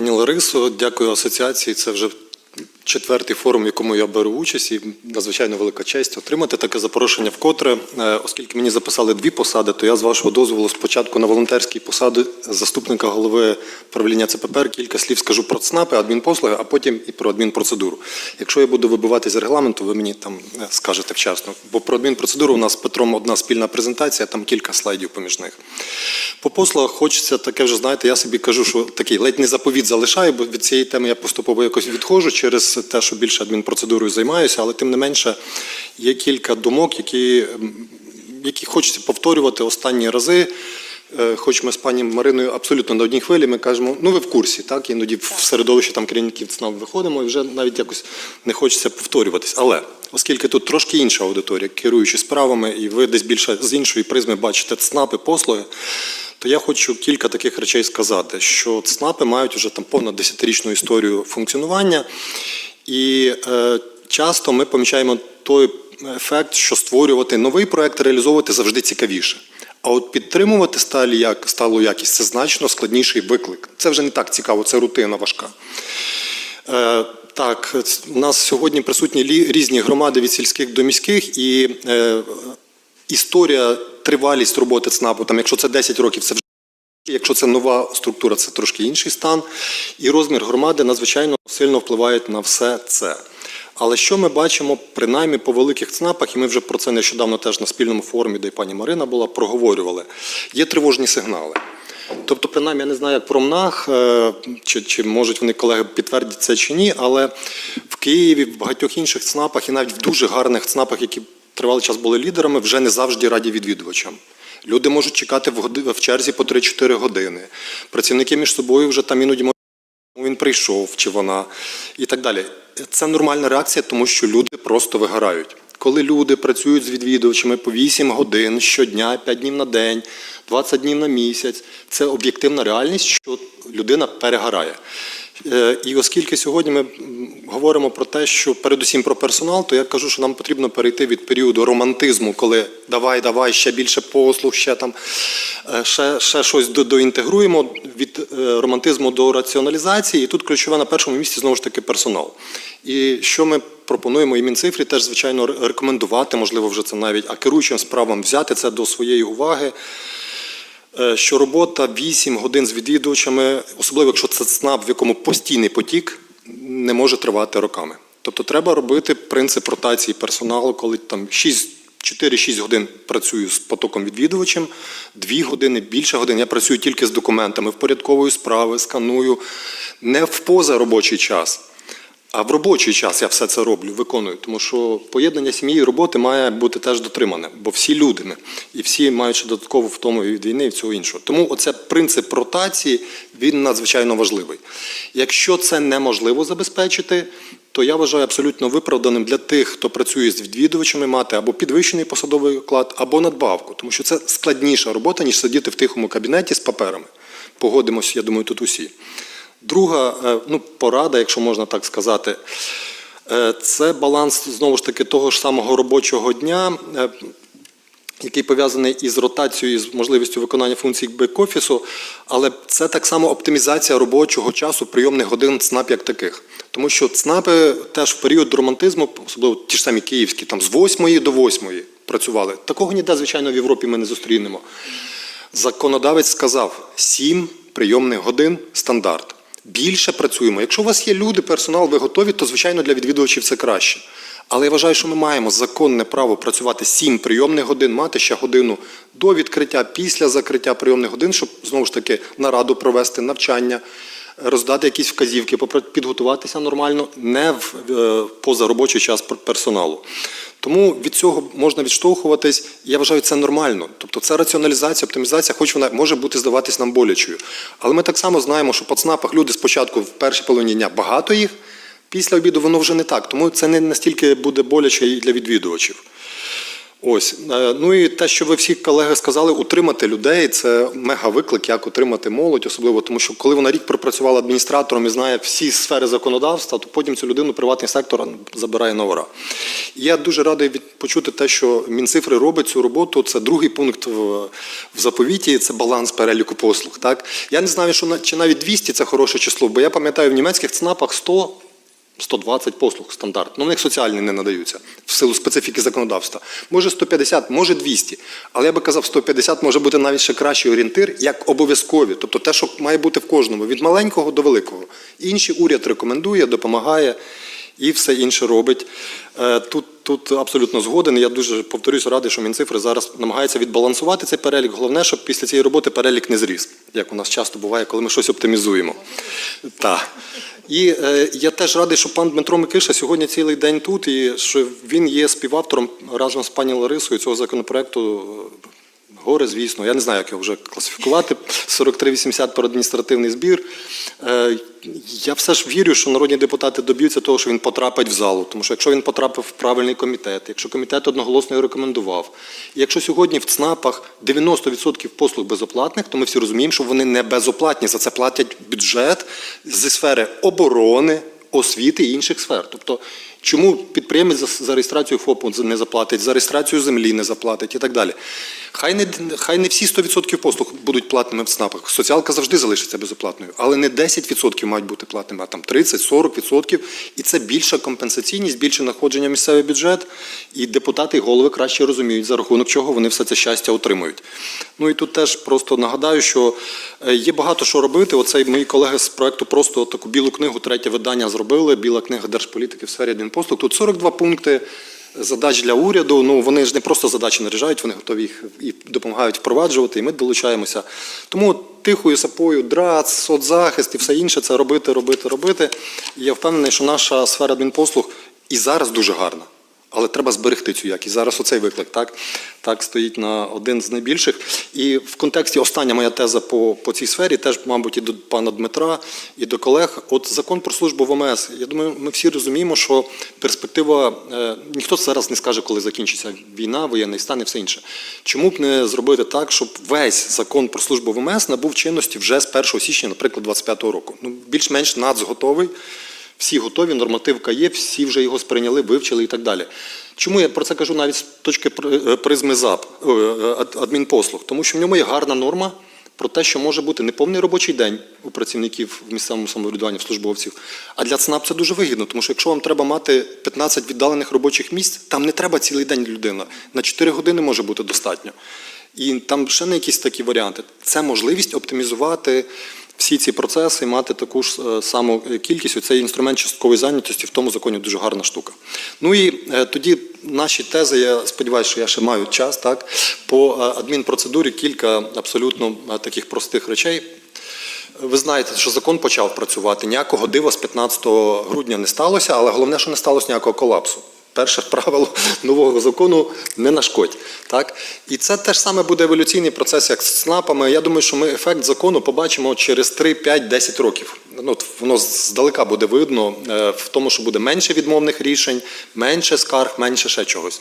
пані Ларисо. Дякую асоціації. Це вже четвертий форум, в якому я беру участь, і надзвичайно велика честь отримати таке запрошення вкотре. Е, Оскільки мені записали дві посади, то я з вашого дозволу спочатку на волонтерській посаді заступника голови правління ЦППР кілька слів скажу про ЦНАПи, адмінпослуги, а потім і про адмінпроцедуру. Якщо я буду вибивати з регламенту, ви мені там е, скажете вчасно. Бо про адмінпроцедуру у нас з Петром одна спільна презентація, там кілька слайдів поміж них. По послугах хочеться таке вже, знаєте, я собі кажу, що такий ледь не заповіт залишаю, бо від цієї теми я поступово якось відходжу через те, що більше адмінпроцедурою займаюся, але тим не менше є кілька думок, які, які хочеться повторювати останні рази. Е, Хоч ми з пані Мариною абсолютно на одній хвилі, ми кажемо, ну ви в курсі, так? Іноді в середовище там керівників ЦНАП виходимо і вже навіть якось не хочеться повторюватись. Але оскільки тут трошки інша аудиторія, керуючи справами, і ви десь більше з іншої призми бачите ЦНАПи, послуги, то я хочу кілька таких речей сказати, що ЦНАПи мають вже там понад десятирічну історію функціонування, і е, часто ми помічаємо той ефект, що створювати новий проект, реалізовувати завжди цікавіше. А от підтримувати сталі як сталу якість це значно складніший виклик. Це вже не так цікаво, це рутина важка. Е, так, у нас сьогодні присутні різні громади від сільських до міських, і е, історія, тривалість роботи ЦНАПу, там, якщо це 10 років, це вже Якщо це нова структура, це трошки інший стан. І розмір громади надзвичайно сильно впливають на все це. Але що ми бачимо, принаймні по великих ЦНАПах, і ми вже про це нещодавно теж на спільному форумі, де і пані Марина була, проговорювали. Є тривожні сигнали. Тобто, принаймні, я не знаю, як про МНАХ, е, чи, чи можуть вони колеги підтвердити це чи ні, але в Києві, в багатьох інших ЦНАПах і навіть в дуже гарних ЦНАПах, які тривалий час були лідерами, вже не завжди раді відвідувачам. Люди можуть чекати в, черзі по 3-4 години. Працівники між собою вже там іноді можуть він прийшов чи вона і так далі. Це нормальна реакція, тому що люди просто вигорають. Коли люди працюють з відвідувачами по 8 годин щодня, 5 днів на день, 20 днів на місяць, це об'єктивна реальність, що людина перегорає. Е, І оскільки сьогодні ми говоримо про те, що передусім про персонал, то я кажу, що нам потрібно перейти від періоду романтизму, коли давай, давай, ще більше послуг, ще там е, ще, ще щось доінтегруємо від е, романтизму до раціоналізації. І тут ключове на першому місці знову ж таки персонал. І що ми пропонуємо і Мінцифрі теж, звичайно, рекомендувати, можливо, вже це навіть, а керуючим справам взяти це до своєї уваги. Е, що робота 8 годин з відвідувачами, особливо якщо це ЦНАП, в якому постійний потік, не може тривати роками. Тобто треба робити принцип ротації персоналу, коли там 6, 4-6 годин працюю з потоком відвідувачем, 2 години, більше годин я працюю тільки з документами, впорядковую справи, сканую, не в позаробочий час. А в робочий час я все це роблю, виконую, тому що поєднання сім'ї і роботи має бути теж дотримане, бо всі люди ми, і всі мають додатково втому від війни і всього іншого. Тому оце принцип ротації він надзвичайно важливий. Якщо це неможливо забезпечити, то я вважаю абсолютно виправданим для тих, хто працює з відвідувачами, мати або підвищений посадовий оклад, або надбавку, тому що це складніша робота, ніж сидіти в тихому кабінеті з паперами. Погодимося, я думаю, тут усі. Друга е, ну, порада, якщо можна так сказати, е, це баланс знову ж таки того ж самого робочого дня, е, який пов'язаний із ротацією, з можливістю виконання функцій бек-офісу, але це так само оптимізація робочого часу прийомних годин ЦНАП як таких. Тому що ЦНАПи теж в період романтизму, особливо ті ж самі київські, там з 8 до 8 працювали. Такого ніде, звичайно, в Європі ми не зустрінемо. Законодавець сказав 7 прийомних годин стандарт. Більше працюємо. Якщо у вас є люди, персонал, ви готові, то звичайно для відвідувачів це краще. Але я вважаю, що ми маємо законне право працювати 7 прийомних годин, мати ще годину до відкриття, після закриття прийомних годин, щоб знову ж таки нараду провести навчання, роздати якісь вказівки, підготуватися нормально, не в е, позаробочий час пер- персоналу. Тому від цього можна відштовхуватись. Я вважаю, це нормально. Тобто це раціоналізація, оптимізація, хоч вона може бути здаватись нам болячою. Але ми так само знаємо, що по ЦНАПах люди спочатку в першій половині дня багато їх, після обіду воно вже не так. Тому це не настільки буде боляче і для відвідувачів. Ось е, ну і те, що ви всі колеги сказали, утримати людей це мега виклик, як утримати молодь, особливо тому, що коли вона рік пропрацювала адміністратором і знає всі сфери законодавства, то потім цю людину приватний сектор забирає на ура. Я дуже радий почути те, що Мінцифри робить цю роботу. Це другий пункт в, в заповіті. Це баланс переліку послуг. Так я не знаю, що чи навіть 200 – це хороше число, бо я пам'ятаю в німецьких ЦНАПах 100 120 послуг стандарт. Ну, в них соціальні не надаються в силу специфіки законодавства. Може 150, може 200. Але я би казав, 150 може бути навіть ще кращий орієнтир, як обов'язкові. Тобто те, що має бути в кожному, від маленького до великого. Інші уряд рекомендує, допомагає і все інше робить. Е, Тут, тут абсолютно згоден. Я дуже повторюсь, радий, що Мінцифри зараз намагається відбалансувати цей перелік. Головне, щоб після цієї роботи перелік не зріс, як у нас часто буває, коли ми щось оптимізуємо. Так. І е, я теж радий, що пан Дмитро Микиша сьогодні цілий день тут, і що він є співавтором разом з пані Ларисою цього законопроекту. Горе, звісно, я не знаю, як його вже класифікувати. 4380 про адміністративний збір. Е, Я все ж вірю, що народні депутати доб'ються того, що він потрапить в залу. Тому що якщо він потрапив в правильний комітет, якщо комітет одноголосно його рекомендував, і якщо сьогодні в ЦНАПах 90% послуг безоплатних, то ми всі розуміємо, що вони не безоплатні. За це платять бюджет зі сфери оборони, освіти і інших сфер. Тобто, чому підприємець за, за реєстрацію ФОПу не заплатить, за реєстрацію землі не заплатить і так далі. Хай не, хай не всі 100% послуг будуть платними в ЦНАПах. Соціалка завжди залишиться безоплатною, але не 10% мають бути платними, а там 30-40%. І це більша компенсаційність, більше надходження в місцевий бюджет. І депутати і голови краще розуміють, за рахунок чого вони все це щастя отримують. Ну і тут теж просто нагадаю, що е, є багато що робити. Оцей мої колеги з проекту просто таку білу книгу, третє видання зробили. Біла книга держполітики в сфері адмінпослуг. Тут 42 пункти задач для уряду. Ну вони ж не просто задачі наряжають, вони готові їх і допомагають впроваджувати, і ми долучаємося. Тому тихою сапою, драц, соцзахист і все інше це робити, робити, робити. І я впевнений, що наша сфера адмінпослуг і зараз дуже гарна. Але треба зберегти цю якість. Зараз оцей виклик так, так стоїть на один з найбільших. І в контексті остання моя теза по, по цій сфері, теж, мабуть, і до пана Дмитра, і до колег. От закон про службу в ОМС. Я думаю, ми всі розуміємо, що перспектива е, ніхто зараз не скаже, коли закінчиться війна, воєнний стан і все інше. Чому б не зробити так, щоб весь закон про службу в ОМС набув чинності вже з 1 січня, наприклад, 25-го року? Ну, більш-менш нацготовий. Всі готові, нормативка є, всі вже його сприйняли, вивчили і так далі. Чому я про це кажу навіть з точки е, призми ЗАП, е, е, ад- адмінпослуг? Тому що в ньому є гарна норма про те, що може бути неповний робочий день у працівників в місцевому самоврядуванні, в службовців. А для ЦНАП це дуже вигідно, тому що якщо вам треба мати 15 віддалених робочих місць, там не треба цілий день людина. На 4 години може бути достатньо. І там ще не якісь такі варіанти. Це можливість оптимізувати всі ці процеси мати таку ж е, саму кількість. Цей інструмент часткової зайнятості в тому законі дуже гарна штука. Ну і е, тоді наші тези, я сподіваюся, що я ще маю час, так, по е, адмінпроцедурі кілька абсолютно таких простих речей. Ви знаєте, що закон почав працювати. Ніякого дива з 15 грудня не сталося, але головне, що не сталося ніякого колапсу. Перше правило нового закону не нашкодь. Так? І це теж саме буде еволюційний процес, як з ЦНАПами. Я думаю, що ми ефект закону побачимо через 3, 5, 10 років. Ну, воно здалека буде видно е, в тому, що буде менше відмовних рішень, менше скарг, менше ще чогось.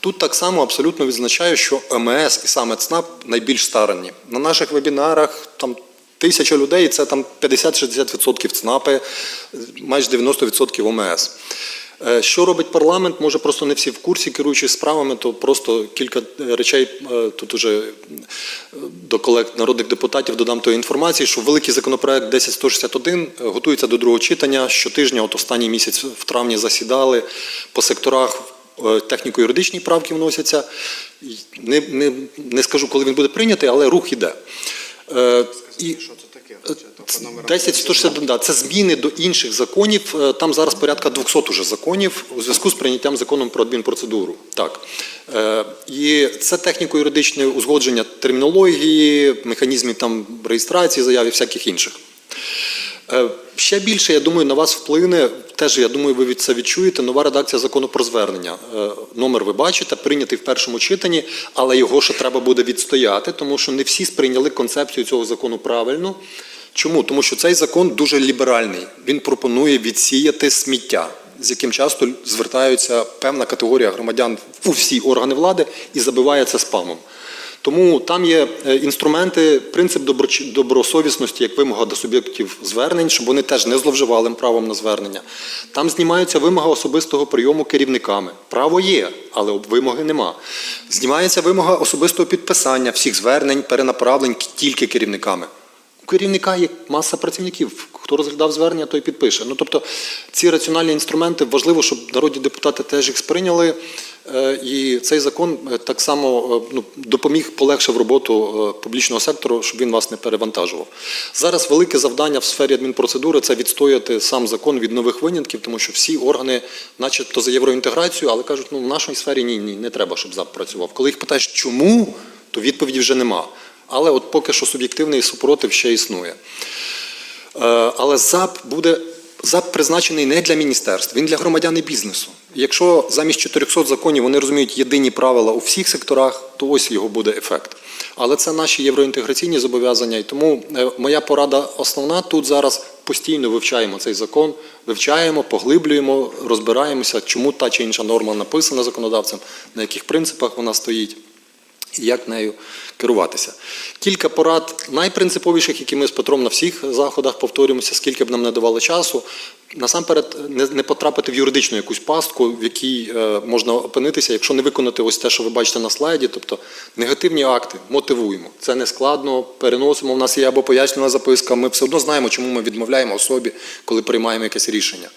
Тут так само абсолютно відзначаю, що МС і саме ЦНАП найбільш старанні. На наших вебінарах там Тисяча людей це там 50-60% ЦНАПи, майже 90% ОМС. Е, Що робить парламент? Може, просто не всі в курсі, керуючись справами, то просто кілька е, речей е, тут уже до колег народних депутатів додам тої інформації, що великий законопроект 10161 е, готується до другого читання. Щотижня, от останній місяць в травні засідали по секторах. Техніко-юридичні правки вносяться. Не, не, не скажу, коли він буде прийнятий, але рух іде. Е, І Що це таке? По номерам 10-161, да, це зміни до інших законів. Е, Там зараз порядка 200 уже законів у зв'язку з прийняттям законом про адмінпроцедуру. Так. Е, І це техніко-юридичне узгодження термінології, механізмів там реєстрації заяв і всяких інших. Е, Ще більше, я думаю, на вас вплине, теж, я думаю, ви від це відчуєте, нова редакція закону про звернення. Номер ви бачите, прийнятий в першому читанні, але його ще треба буде відстояти, тому що не всі сприйняли концепцію цього закону правильно. Чому? Тому що цей закон дуже ліберальний. Він пропонує відсіяти сміття з яким часто звертаються певна категорія громадян у всі органи влади і забиває це спамом. Тому там є е, інструменти, принцип добросовісності як вимога до суб'єктів звернень, щоб вони теж не зловживали правом на звернення. Там знімається вимога особистого прийому керівниками. Право є, але вимоги нема. Знімається вимога особистого підписання всіх звернень, перенаправлень тільки керівниками. Керівника є маса працівників. Хто розглядав звернення, той підпише. Ну тобто ці раціональні інструменти важливо, щоб народні депутати теж їх сприйняли. Е, І цей закон е, так само е, ну, допоміг, полегшив роботу публічного сектору, щоб він вас не перевантажував. Зараз велике завдання в сфері адмінпроцедури це відстояти сам закон від нових винятків, тому що всі органи, начебто, за євроінтеграцію, але кажуть, ну в нашій сфері ні, ні, не треба, щоб ЗАП працював. Коли їх питаєш, чому, то відповіді вже нема. Але от поки що суб'єктивний супротив ще існує. Е, Але ЗАП буде ЗАП призначений не для міністерств, він для громадян і бізнесу. Якщо замість 400 законів вони розуміють єдині правила у всіх секторах, то ось його буде ефект. Але це наші євроінтеграційні зобов'язання, і тому е, моя порада основна тут зараз постійно вивчаємо цей закон, вивчаємо, поглиблюємо, розбираємося, чому та чи інша норма написана законодавцем, на яких принципах вона стоїть і як нею керуватися. Кілька порад найпринциповіших, які ми з Петром на всіх заходах повторюємося, скільки б нам не давало часу. Насамперед, не, потрапити в юридичну якусь пастку, в якій е, можна опинитися, якщо не виконати ось те, що ви бачите на слайді, тобто негативні акти, мотивуємо. Це не складно, переносимо. У нас є або пояснювана записка. Ми все одно знаємо, чому ми відмовляємо особі, коли приймаємо якесь рішення.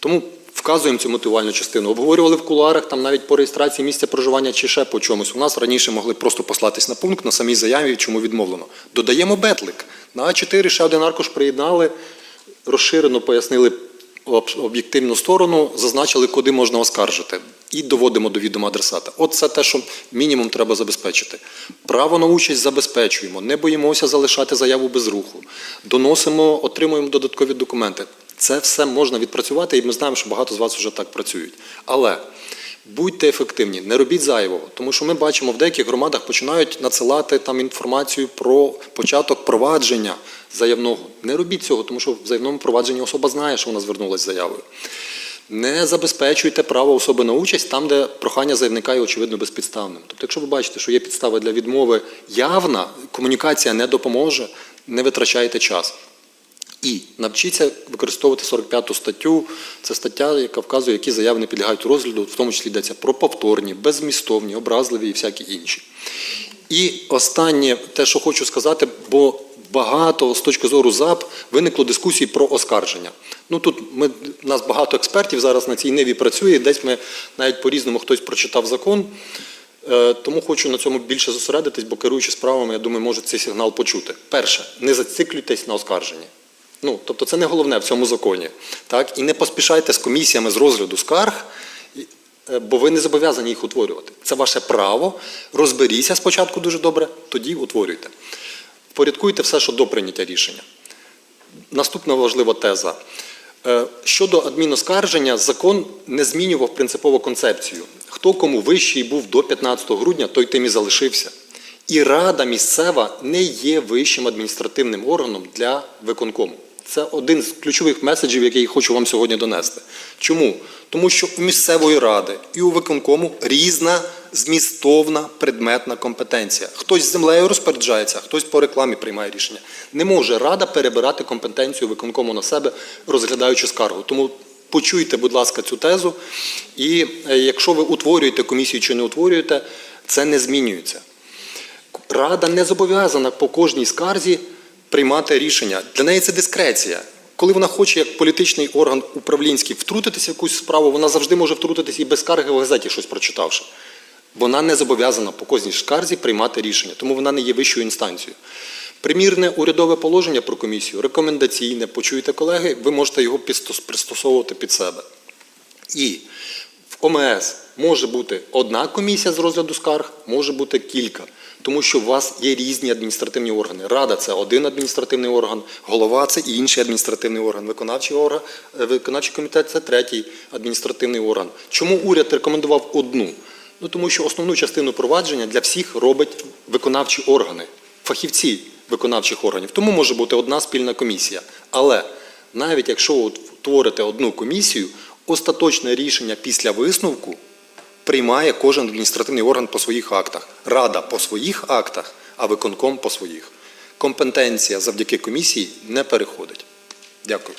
Тому вказуємо цю мотивувальну частину. Обговорювали в кулуарах там навіть по реєстрації місця проживання чи ще по чомусь. У нас раніше могли просто послатись на пункт на самій заяві, чому відмовлено. Додаємо бетлик. На А4 ще один аркуш приєднали, розширено пояснили об'єктивну сторону, зазначили, куди можна оскаржити. І доводимо до відома адресата. От це те, що мінімум треба забезпечити. Право на участь забезпечуємо, не боїмося залишати заяву без руху, доносимо, отримуємо додаткові документи. Це все можна відпрацювати, і ми знаємо, що багато з вас вже так працюють. Але будьте ефективні, не робіть зайвого, тому що ми бачимо, в деяких громадах починають надсилати там інформацію про початок провадження заявного. Не робіть цього, тому що в заявному провадженні особа знає, що вона звернулася з заявою. Не забезпечуйте право особи на участь там, де прохання заявника є очевидно безпідставним. Тобто, якщо ви бачите, що є підстава для відмови явна, комунікація не допоможе, не витрачайте час. І навчіться використовувати 45 статтю. Це стаття, яка вказує, які заяви не підлягають розгляду, в тому числі йдеться про повторні, беззмістовні, образливі і всякі інші. І останнє, те, що хочу сказати, бо багато з точки зору ЗАП виникло дискусій про оскарження. Ну тут ми у нас багато експертів зараз на цій ниві працює. Десь ми навіть по-різному хтось прочитав закон. Е, Тому хочу на цьому більше зосередитись, бо керуючи справами, я думаю, можуть цей сигнал почути. Перше, не зациклюйтесь на оскарженні. Ну, тобто це не головне в цьому законі. Так? І не поспішайте з комісіями з розгляду скарг, е, бо ви не зобов'язані їх утворювати. Це ваше право. Розберіться спочатку дуже добре, тоді утворюйте. Впорядкуйте все, що до прийняття рішення. Наступна важлива теза. Е, Щодо адміноскарження, закон не змінював принципово концепцію. Хто кому вищий був до 15 грудня, той тим і залишився. І рада місцева не є вищим адміністративним органом для виконкому. Це один з ключових меседжів, який я хочу вам сьогодні донести. Чому? Тому що у місцевої ради і у виконкому різна змістовна предметна компетенція. Хтось з землею розпоряджається, хтось по рекламі приймає рішення. Не може рада перебирати компетенцію виконкому на себе, розглядаючи скаргу. Тому почуйте, будь ласка, цю тезу. І е, якщо ви утворюєте комісію чи не утворюєте, це не змінюється. Рада не зобов'язана по кожній скарзі приймати рішення. Для неї це дискреція. Коли вона хоче, як політичний орган управлінський, втрутитися в якусь справу, вона завжди може втрутитися і без скарги в газеті щось прочитавши. Вона не зобов'язана по кожній скарзі приймати рішення, тому вона не є вищою інстанцією. Примірне урядове положення про комісію, рекомендаційне, почуєте колеги, ви можете його пристосовувати під себе. І в ОМС може бути одна комісія з розгляду скарг, може бути кілька, тому що у вас є різні адміністративні органи. Рада це один адміністративний орган, голова це інший адміністративний орган, виконавчий орган, е, виконавчий комітет це третій адміністративний орган. Чому уряд рекомендував одну? Ну тому що основну частину провадження для всіх робить виконавчі органи, фахівці виконавчих органів. Тому може бути одна спільна комісія. Але навіть якщо ви творите одну комісію, Остаточне рішення після висновку приймає кожен адміністративний орган по своїх актах. Рада по своїх актах, а виконком по своїх. Компетенція завдяки комісії не переходить. Дякую.